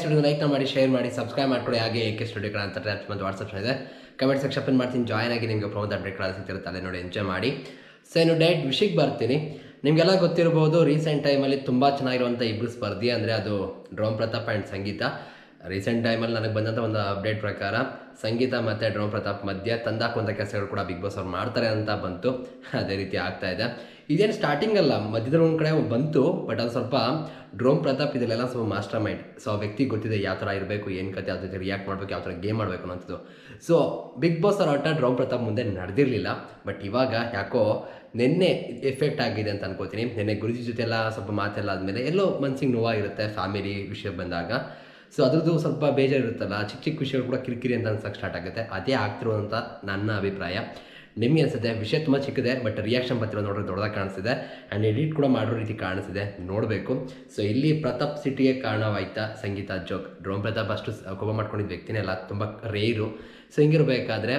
Studio like ಮಾಡಿ share ಮಾಡಿ subscribe ಮಾಡ್ಕೊಳ್ಳಿ ಹಾಗೆ ಕೆ ಸ್ಟುಡಿಯೋ ಅಂತ ಮತ್ತು ವಾಟ್ಸಪ್ ಇದೆ. ಕಮೆಂಟ್ ಸೆಕ್ಷನ್ ಮಾಡ್ತೀನಿ. ಜಾಯ್ನ್ ಆಗಿ ನಿಮಗೆ ಪ್ರಮೋದ್ ಅಪ್ಡೇಟ್ಗಳು ಸಿಗ್ತಿರುತ್ತೆ ಅಲ್ಲೇ ನೋಡಿ ಎಂಜಾಯ್ ಮಾಡಿ. ಸೊ ಇನ್ನು ಡೈಟ್ ವಿಷಯಕ್ಕೆ ಬರ್ತೀನಿ. ನಿಮಗೆಲ್ಲ ಗೊತ್ತಿರ್ಬೋದು ರೀಸೆಂಟ್ ಟೈಮಲ್ಲಿ ತುಂಬ ಚೆನ್ನಾಗಿರುವಂಥ ಇಬ್ಬರು ಸ್ಪರ್ಧಿ ಅಂದರೆ ಅದು drone Prathap and Sangeetha. Recent ಟೈಮಲ್ಲಿ ನನಗೆ ಬಂದಂಥ ಒಂದು ಅಪ್ಡೇಟ್ ಪ್ರಕಾರ ಸಂಗೀತ ಮತ್ತು ಡ್ರೋಮ್ ಪ್ರತಾಪ್ ಮಧ್ಯೆ ತಂದಾಕುವಂಥ ಕೆಲಸಗಳು ಕೂಡ ಬಿಗ್ ಬಾಸ್ ಅವ್ರು ಮಾಡ್ತಾರೆ ಅಂತ ಬಂತು. ಅದೇ ರೀತಿ ಆಗ್ತಾ ಇದೆ. ಇದೇನು ಸ್ಟಾರ್ಟಿಂಗ್ ಅಲ್ಲ, ಮಧ್ಯದಲ್ಲಿ ಒಂದು ಕಡೆ ಬಂತು ಬಟ್ ಅದು ಸ್ವಲ್ಪ ಡ್ರೋಮ್ ಪ್ರತಾಪ್ ಇದೆಲ್ಲ ಸ್ವಲ್ಪ ಮಾಸ್ಟರ್ ಮೈಂಡ್ ಸೊ ಆ ವ್ಯಕ್ತಿಗೆ ಗೊತ್ತಿದೆ ಯಾವ ಥರ ಇರಬೇಕು, ಏನು ಕತೆ ಯಾವ ರೀತಿ ರಿಯಾಕ್ಟ್ ಮಾಡಬೇಕು, ಯಾವ ಥರ ಗೇಮ್ ಮಾಡಬೇಕು ಅನ್ನೋಂಥದ್ದು. ಸೊ ಬಿಗ್ ಬಾಸ್ ಅವ್ರ ಆಟ ಡ್ರೋಮ್ ಪ್ರತಾಪ್ ಮುಂದೆ ನಡೆದಿರಲಿಲ್ಲ ಬಟ್ ಇವಾಗ ಯಾಕೋ ನಿನ್ನೆ ಎಫೆಕ್ಟ್ ಆಗಿದೆ ಅಂತ ಅನ್ಕೋತೀನಿ. ನಿನ್ನೆ ಗುರುಜಿ ಜೊತೆ ಎಲ್ಲ ಸ್ವಲ್ಪ ಮಾತೆಲ್ಲ ಆದಮೇಲೆ ಎಲ್ಲೋ ಮನ್ಸಿಗೆ ನೋವಾಗಿರುತ್ತೆ ಫ್ಯಾಮಿಲಿ ವಿಷಯ ಬಂದಾಗ. ಸೊ ಅದ್ರದ್ದು ಸ್ವಲ್ಪ ಬೇಜಾರಿರುತ್ತಲ್ಲ? ಚಿಕ್ಕ ಚಿಕ್ಕ ವಿಷಯಗಳು ಕೂಡ ಕಿರಿಕಿರಿ ಅಂತ ಅನ್ಸಕ್ಕೆ ಸ್ಟಾರ್ಟ್ ಆಗುತ್ತೆ. ಅದೇ ಆಗ್ತಿರುವಂಥ ನನ್ನ ಅಭಿಪ್ರಾಯ. ನಿಮಗೆ ಅನ್ಸುತ್ತೆ, ವಿಷಯ ತುಂಬ ಚಿಕ್ಕದೆ ಬಟ್ ರಿಯಾಕ್ಷನ್ ಬರ್ತಿರೋ ನೋಡ್ರೆ ದೊಡ್ಡದಾಗ ಕಾಣಿಸ್ತಿದೆ. ಆ್ಯಂಡ್ ಎಡಿಟ್ ಕೂಡ ಮಾಡೋ ರೀತಿ ಕಾಣಿಸಿದೆ ನೋಡಬೇಕು. ಸೊ ಇಲ್ಲಿ ಪ್ರತಾಪ್ ಸಿಟಿಗೆ ಕಾರಣವಾಯ್ತಾ ಸಂಗೀತ ಜೋಕ್ ಡ್ರೋಮ್ ಪ್ರತಾಪ್ ಅಷ್ಟು ಕೋಪ ಮಾಡ್ಕೊಂಡಿದ್ದ ವ್ಯಕ್ತಿನೇ ಅಲ್ಲ, ತುಂಬ ರೇರು ಸೊ ಹಿಂಗಿರಬೇಕಾದ್ರೆ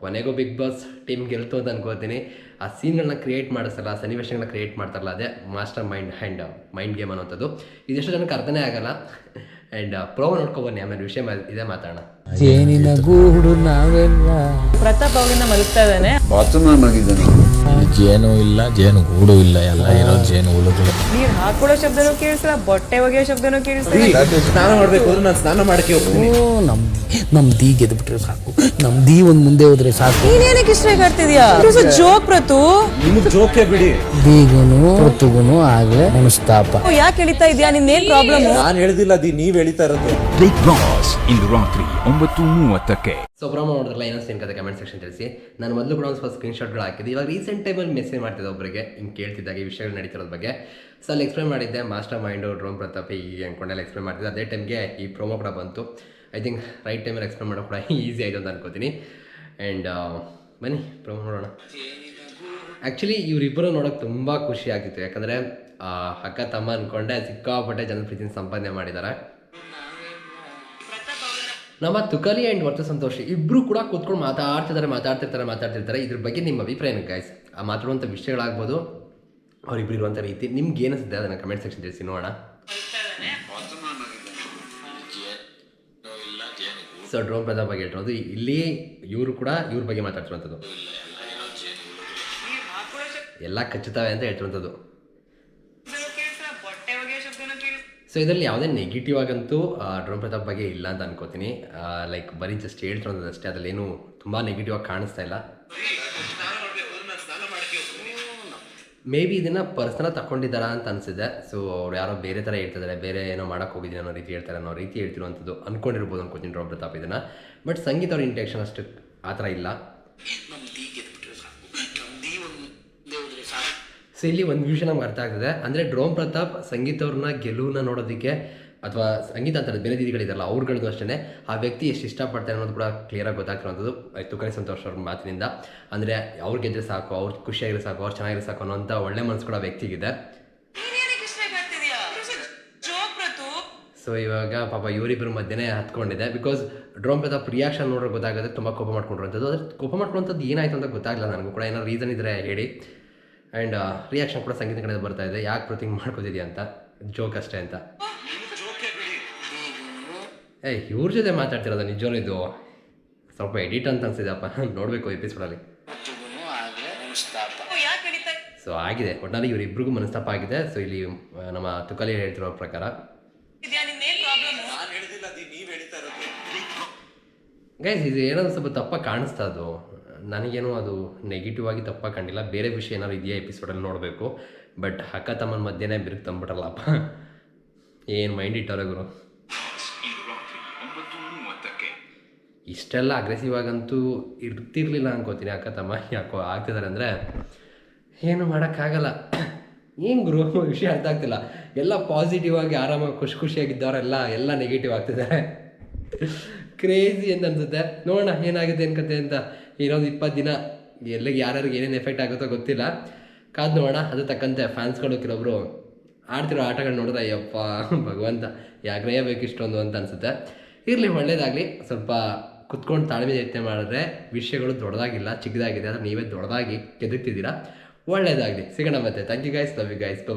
ಕೊನೆಗೂ ಬಿಗ್ ಬಾಸ್ ಟೀಮ್ ಗೆಲ್ತು ಅಂತ ಅನ್ಕೋತೀನಿ. ಆ ಸೀನ್ಗಳನ್ನ ಕ್ರಿಯೇಟ್ ಮಾಡಿಸಲ್ಲ ಸನ್ನಿವೇಶಗಳನ್ನ ಕ್ರಿಯೇಟ್ ಮಾಡ್ತಾರಲ್ಲ ಅದೇ master mind hand mind game ಅನ್ನೋಂಥದ್ದು ಇದೆಷ್ಟು ಜನಕ್ಕೆ ಅರ್ಥನೇ ಆಗಲ್ಲ. ಆ್ಯಂಡ್ ಪ್ರೋ ನೋಡ್ಕೊಬನ್ನಿ ಆಮೇಲೆ ವಿಷಯ ಮಾ- ಇದೇ ಮಾತಾಡೋಣ. ಏನಿನ ಗೂಡು ನಾವೆಲ್ಲ ಪ್ರತಾಪ್ ಮಲಗ್ತಾ ಇದ್ದಾನೆ. ಜೇನು ಇಲ್ಲ ಜೇನು ಗೂಡು ಇಲ್ಲ ಎಲ್ಲ ಇರೋ ಜೇನು ಹುಳುಗಳು. ನೀರ್ ಹಾಕೊಳ್ಳೋ ಶಬ್ದನೂ ಕೇಳಿಸಲ್ಲ ಬಟ್ಟೆ ಒಗೆಯೋ ಶಬ್ದನೂ ಕೇಳಿಸ್ತಿಲ್ಲ. ಸ್ನಾನ ಮಾಡ್ಬೇಕು ಅಂದ್ರೆ ನಾನು ಸ್ನಾನ ಮಾಡಕ್ಕೆ ಹೋಗ್ತೀನಿ. ಓ, ನಮ್ ದೀ ಗೆದ್ಬಿಟ್ರೆ ಸಾಕು. ನಮ್ಮ ದಿ ಒಂದು ಮುಂದೆ ಹೋದ್ರೆ ಸಾಕು. ನೀನೇನಕ್ಕೆ ಇಷ್ಟ ಆಡ್ತಿದ್ಯಾ ಜೋಕ್ ಪ್ರತು. ನಿಮ್ಗೆ ಜೋಕೆ ಬಿಡಿ. ದೀಗುನು ಪ್ರತುಗುನು ಆಗ್ಲೇ ಮನಸ್ತಾಪ. ಯಾಕೆ ಎಳಿತಾ ಇದ್ಯಾ? ನಿನ್ನೇನ್ ಪ್ರಾಬ್ಲಮ್ ನಾನು ಹೇಳಿದಿಲ್ಲ ದಿ ನೀವ್ ಹೇಳ್ತಾ ಇರೋದು. ಬಿಗ್ ಬಾಸ್ ಇಂದು ರಾತ್ರಿ ಒಂಬತ್ತು ಮೂವತ್ತಕ್ಕೆ. ಸೊ ಪ್ರೋಮೋ ನೋಡಿದ್ರಲ್ಲ ಏನೋ ಏನು ಕತೆ ಕಮೆಂಟ್ ಸೆಕ್ಷನ್ ತಿಳಿಸಿ. ನಾನು ಮೊದಲು ಕೂಡ ಒಂದು ಸ್ವಲ್ಪ ಸ್ಕ್ರೀನ್ಶಾಟ್ಗಳು ಹಾಕಿದ್ದೆ. ಇವಾಗ ರೀಸೆಂಟ್ ಟೈಮಲ್ಲಿ ಮೆಸೇಜ್ ಮಾಡ್ತಿದ್ದೆ ಒಬ್ಬರಿಗೆ ಹಿಂಗೆ ಕೇಳ್ತಿದ್ದಾಗ ಈ ವಿಷಯಗಳು ನಡೀತಿರೋದ್ರ ಬಗ್ಗೆ. ಸೊ ಅಲ್ಲಿ ಎಕ್ಸ್ಪ್ಲೇನ್ ಮಾಡಿದ್ದೆ ಮಾಸ್ಟರ್ ಮೈಂಡು ಡ್ರೋಮ್ ಪ್ರತಾಪ್ ಹೀಗೆ ಅಂದ್ಕೊಂಡೆಲ್ಲ ಎಕ್ಸ್ಪ್ಲೇನ್ ಮಾಡ್ತಿದ್ದೆ. ಅದೇ ಟೈಮ್ಗೆ ಈ ಪ್ರೋಮೋ ಕೂಡ ಬಂತು. ಐ ಥಿಂಕ್ ರೈಟ್ ಟೈಮಲ್ಲಿ ಎಕ್ಸ್ಪ್ಲೈನ್ ಮಾಡೋ ಕೂಡ ಈಸಿ ಆಯಿತು ಅಂತ ಅನ್ಕೋತೀನಿ. ಆ್ಯಂಡ್ ಬನ್ನಿ ಪ್ರೋಮೋ ನೋಡೋಣ ಆ್ಯಕ್ಚುಲಿ ಇವರಿಬ್ಬರು ನೋಡೋಕೆ ತುಂಬ ಖುಷಿ ಆಗಿತ್ತು ಯಾಕಂದರೆ ಅಕ್ಕ, ತಮ್ಮ ಅಂದ್ಕೊಂಡೆ ಸಿಕ್ಕಾಪಟ್ಟೆ ಜನ ಪ್ರೀತಿನ ಸಂಪಾದನೆ ಮಾಡಿದ್ದಾರೆ ನಮ್ಮ ತುಕಲಿ ಆ್ಯಂಡ್ ವರ್ತ ಸಂತೋಷ ಇಬ್ಬರು ಕೂಡ ಕೂತ್ಕೊಂಡು ಮಾತಾಡ್ತಿದ್ದಾರೆ, ಮಾತಾಡ್ತಿರ್ತಾರೆ ಮಾತಾಡ್ತಿರ್ತಾರೆ. ಇದ್ರ ಬಗ್ಗೆ ನಿಮ್ಮ ಅಭಿಪ್ರಾಯ ಗಾಯ್ಸ್ ಆ ಮಾತಾಡುವಂಥ ವಿಷಯಗಳಾಗ್ಬೋದು ಅವರಿಬ್ಬರು ಇರುವಂಥ ರೀತಿ. ನಿಮ್ಗೆ ಏನಿಸುತ್ತೆ ಅದನ್ನು ಕಮೆಂಟ್ ಸೆಕ್ಷನ್ ತಿಳಿಸಿ, ನೋಡೋಣ. ಸೊ ಡ್ರೋನ್ ಪ್ರತಾಪ್ ಬಗ್ಗೆ ಹೇಳ್ತಿರೋದು, ಇಲ್ಲಿ ಇವರು ಕೂಡ ಇವ್ರ ಬಗ್ಗೆ ಮಾತಾಡ್ತಿರುವಂಥದ್ದು. ಎಲ್ಲ ಕಚ್ಚುತ್ತವೆ ಅಂತ ಹೇಳ್ತಿರುವಂಥದ್ದು. ಸೊ ಇದರಲ್ಲಿ ಯಾವುದೇ ನೆಗೆಟಿವ್ ಆಗಂತೂ ಡ್ರೋನ್ ಪ್ರತಾಪ್ ಬಗ್ಗೆ ಇಲ್ಲ ಅಂತ ಅನ್ಕೋತೀನಿ. ಲೈಕ್ ಬರೀ ಜಸ್ಟ್ ಹೇಳ್ತಿರೋದು ಅಷ್ಟೇ. ಅದ್ರಲ್ಲಿ ಏನು ತುಂಬ ನೆಗೆಟಿವ್ ಆಗಿ ಕಾಣಿಸ್ತಾ ಇಲ್ಲ. ಮೇ ಬಿ ಇದನ್ನು ಪರ್ಸನಲ್ ತಗೊಂಡಿದ್ದಾರಾ ಅಂತ ಅನಿಸಿದೆ. ಸೊ ಅವ್ರು ಯಾರೋ ಬೇರೆ ಥರ ಹೇಳ್ತಿದ್ದಾರೆ ಬೇರೆ ಏನೋ ಮಾಡಕ್ಕೆ ಹೋಗಿದ್ದೀನಿ ಅನ್ನೋ ರೀತಿ ಹೇಳ್ತಾರೆ ಅನ್ನೋ ರೀತಿ ಹೇಳ್ತಿರುವಂಥದ್ದು ಅನ್ಕೊಂಡಿರ್ಬೋದು ಅನ್ಕೋತೀನಿ ಡ್ರೋನ್ ಪ್ರತಾಪ್ ಇದನ್ನು. ಬಟ್ ಸಂಗೀತ ಅವ್ರ ಇಂಟೆಕ್ಷನ್ ಅಷ್ಟು ಆ ಥರ ಇಲ್ಲ. ಸೊ ಇಲ್ಲಿ ಒಂದು ವಿಷಯ ನಮ್ಗೆ ಅರ್ಥ ಆಗ್ತದೆ. ಅಂದರೆ ಡ್ರೋಮ್ ಪ್ರತಾಪ್ ಸಂಗೀತ ಅವ್ರನ್ನ ಗೆಲುವನ್ನ ನೋಡೋದಕ್ಕೆ ಅಥವಾ ಸಂಗೀತ ಅಂತಾರೆ ಬೇರೆ ದೀದಿಗಳಿದಾರಲ್ಲ ಅವ್ರುಗಳದ್ದು ಅಷ್ಟೇ ಆ ವ್ಯಕ್ತಿ ಎಷ್ಟು ಇಷ್ಟಪಡ್ತಾರೆ ಅನ್ನೋದು ಕೂಡ ಕ್ಲಿಯರಾಗಿ ಗೊತ್ತಾಗ್ತಿರೋಂಥದ್ದು. ತುಕರಿ ಸಂತೋಷ್ ಅವ್ರ ಮಾತಿನಿಂದ. ಅಂದರೆ ಅವ್ರು ಗೆದ್ದರೆ ಸಾಕು ಅವ್ರು ಖುಷಿಯಾಗಿರೋ ಸಾಕು ಅವ್ರು ಚೆನ್ನಾಗಿರೋ ಸಾಕು ಅನ್ನೋಂಥ ಒಳ್ಳೆ ಮನಸ್ಸು ಕೂಡ ವ್ಯಕ್ತಿಗಿದೆ. ಸೊ ಇವಾಗ ಪಾಪ ಇವರಿಬ್ಬರು ಮಧ್ಯೆ ಹತ್ಕೊಂಡಿದೆ. ಬಿಕಾಸ್ ಡ್ರೋಮ್ ಪ್ರತಾಪ್ ರಿಯಾಕ್ಷನ್ ನೋಡ್ರೆ ಗೊತ್ತಾಗುತ್ತೆ ತುಂಬ ಕೋಪ ಮಾಡ್ಕೊಂಡಿರೋಂಥದ್ದು ಅದ್ರ ಕೋಪ ಮಾಡ್ಕೊಳ್ಳೋಂಥದ್ದು ಏನಾಯ್ತು ಅಂತ ಗೊತ್ತಾಗಲ್ಲ ನನಗೂ ಕೂಡ. ಏನೋ ರೀಸನ್ ಇದ್ದರೆ ಹೇಳಿ. ಆ್ಯಂಡ್ ರಿಯಾಕ್ಷನ್ ಕೂಡ ಸಂಗೀತ ಕಡೆ ಬರ್ತಾ ಇದೆ. ಯಾಕೆ ಪ್ರತಿಂಗ್ ಮಾಡ್ಕೋತಿದ್ಯಾ ಅಂತ? ಜೋಕ್ ಅಷ್ಟೇ ಅಂತ. ಏ ಇವ್ರ ಜೊತೆ ಮಾತಾಡ್ತಿರೋದ ನಿಜವೂ ಇದು ಸ್ವಲ್ಪ ಎಡಿಟ್ ಅಂತ ಅನ್ಸಿದೆಪ್ಪ ನೋಡಬೇಕು ಎಪಿಸೋಡಲ್ಲಿ ಸೊ ಆಗಿದೆ. ಒಟ್ಟಿನಲ್ಲಿ ಇವರಿಬ್ರಿಗೂ ಮನಸ್ತಾಪ ಆಗಿದೆ. ಸೊ ಇಲ್ಲಿ ನಮ್ಮ ತುಕಲಿ ಹೇಳ್ತಿರೋ ಪ್ರಕಾರ. ಗೈಸ್ ಇದು ಏನಾದ್ರು ಸ್ವಲ್ಪ ತಪ್ಪಾಗಿ ಕಾಣಿಸ್ತಾ ಅದು. ನನಗೇನು ಅದು ನೆಗೆಟಿವ್ ಆಗಿ ತಪ್ಪಾಗಿ ಕಂಡಿಲ್ಲ. ಬೇರೆ ವಿಷಯ ಏನಾದ್ರು ಇದೆಯಾ ಎಪಿಸೋಡಲ್ಲಿ ನೋಡಬೇಕು. ಬಟ್ ಅಕ್ಕ ತಮ್ಮನ ಮಧ್ಯೆನೇ ಬಿರುಕು ತಂದ್ಬಿಟ್ರಲ್ಲಪ್ಪ ಏನು ಮೈಂಡ್ ಇಟ್ಟವ್ರೆ ಗುರು? ಇಷ್ಟೆಲ್ಲ ಅಗ್ರೆಸಿವ್ ಆಗಂತೂ ಇರ್ತಿರ್ಲಿಲ್ಲ ಅನ್ಕೋತೀನಿ ಅಕ್ಕ ತಮ್ಮ. ಯಾಕೋ ಆಗ್ತಿದ್ದಾರೆ ಅಂದರೆ ಏನು ಮಾಡೋಕ್ಕಾಗಲ್ಲ. ಏನು ಗುರು, ವಿಷಯ ಅರ್ಥ ಆಗ್ತಿಲ್ಲ. ಎಲ್ಲ ಪಾಸಿಟಿವ್ ಆಗಿ ಆರಾಮಾಗಿ ಖುಷಿ ಖುಷಿಯಾಗಿದ್ದವರೆಲ್ಲ ಎಲ್ಲ ನೆಗೆಟಿವ್ ಆಗ್ತಿದ್ದಾರೆ ಕ್ರೇಜಿ ಅಂತ ಅನ್ಸುತ್ತೆ. ನೋಡೋಣ ಏನಾಗುತ್ತೆ ಅನ್ಕತೆ ಅಂತ. ಇನ್ನೊಂದು ಇಪ್ಪತ್ತು ದಿನ ಎಲ್ಲಿಗೆ ಯಾರ್ಯಾರಿಗೆ ಏನೇನು ಎಫೆಕ್ಟ್ ಆಗುತ್ತೋ ಗೊತ್ತಿಲ್ಲ. ಕಾದು ನೋಡೋಣ. ಅದು ತಕ್ಕಂತೆ ಫ್ಯಾನ್ಸ್ಗಳು ಕೆಲವೊಬ್ರು ಆಡ್ತಿರೋ ಆಟಗಳು ನೋಡಿದ್ರೆ ಅಯ್ಯಪ್ಪ ಭಗವಂತ ಯಾಕ್ರೇ ಬೇಕು ಇಷ್ಟೊಂದು ಅಂತ ಅನ್ಸುತ್ತೆ. ಇರಲಿ, ಒಳ್ಳೇದಾಗಲಿ. ಸ್ವಲ್ಪ ಕುತ್ಕೊಂಡು ತಾಳ್ಮೆ ಯತ್ನೆ ಮಾಡಿದ್ರೆ ವಿಷಯಗಳು ದೊಡ್ಡದಾಗಿಲ್ಲ, ಚಿಕ್ಕದಾಗಿದೆ, ಆದರೆ ನೀವೇ ದೊಡ್ಡದಾಗಿ ಕೆದಕ್ತಿದ್ದೀರಾ? ಒಳ್ಳೇದಾಗಲಿ. ಸಿಗೋಣ ಮತ್ತೆ. Thank you guys love you guys bye